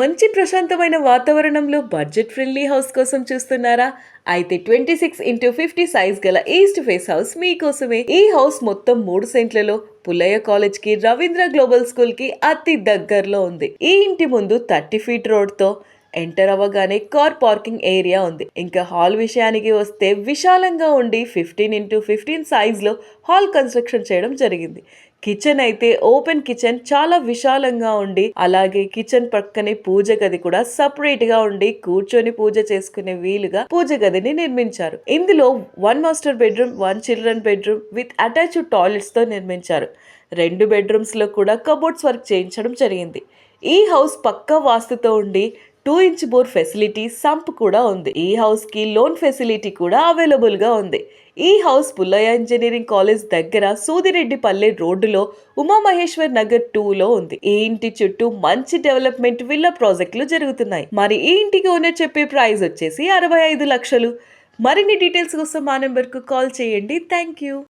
మంచి ప్రశాంతమైన వాతావరణంలో బడ్జెట్ ఫ్రెండ్లీ హౌస్ కోసం చూస్తున్నారా? అయితే twenty six into fifty size గల ఈస్ట్ ఫేస్ హౌస్ మీకోసమే ఈ హౌస్ మొత్తం మూడు సెంట్లలో పుల్లయ్య కాలేజ్కి రవీంద్ర గ్లోబల్ స్కూల్కి అతి దగ్గరలో ఉంది. ఈ ఇంటి ముందు థర్టీ ఫీట్ రోడ్తో ఎంటర్ అవ్వగానే కార్ పార్కింగ్ ఏరియా ఉంది. ఇంకా హాల్ విషయానికి వస్తే విశాలంగా ఉండి ఫిఫ్టీన్ ఇంటూ ఫిఫ్టీన్ సైజ్లో హాల్ కన్స్ట్రక్షన్ చేయడం జరిగింది. కిచెన్ అయితే ఓపెన్ కిచెన్ చాలా విశాలంగా ఉండి అలాగే కిచెన్ పక్కనే పూజ గది కూడా సపరేట్గా ఉండి కూర్చొని పూజ చేసుకునే వీలుగా పూజ గదిని నిర్మించారు. ఇందులో one master bedroom one children bedroom with attached టాయిలెట్స్తో నిర్మించారు. రెండు బెడ్రూమ్స్లో కూడా కబోర్డ్స్ వర్క్ చేయించడం జరిగింది. ఈ హౌస్ పక్క వాస్తుతో ఉండి two inch bore facility sump కూడా ఉంది. ఈ హౌస్కి లోన్ ఫెసిలిటీ కూడా అవైలబుల్గా ఉంది. ఈ హౌస్ పుల్లయ్య ఇంజనీరింగ్ కాలేజ్ దగ్గర సూదిరెడ్డిపల్లె రోడ్డులో ఉమామహేశ్వర్ నగర్ టూలో ఉంది. ఈ ఇంటి చుట్టూ మంచి డెవలప్మెంట్ విల్లా ప్రాజెక్టులు జరుగుతున్నాయి. మరి ఈ ఇంటికి ఓనర్ చెప్పే ప్రైస్ వచ్చేసి అరవై ఐదు లక్షలు. మరిన్ని డీటెయిల్స్ కోసం మా నెంబర్కు కాల్ చేయండి. Thank you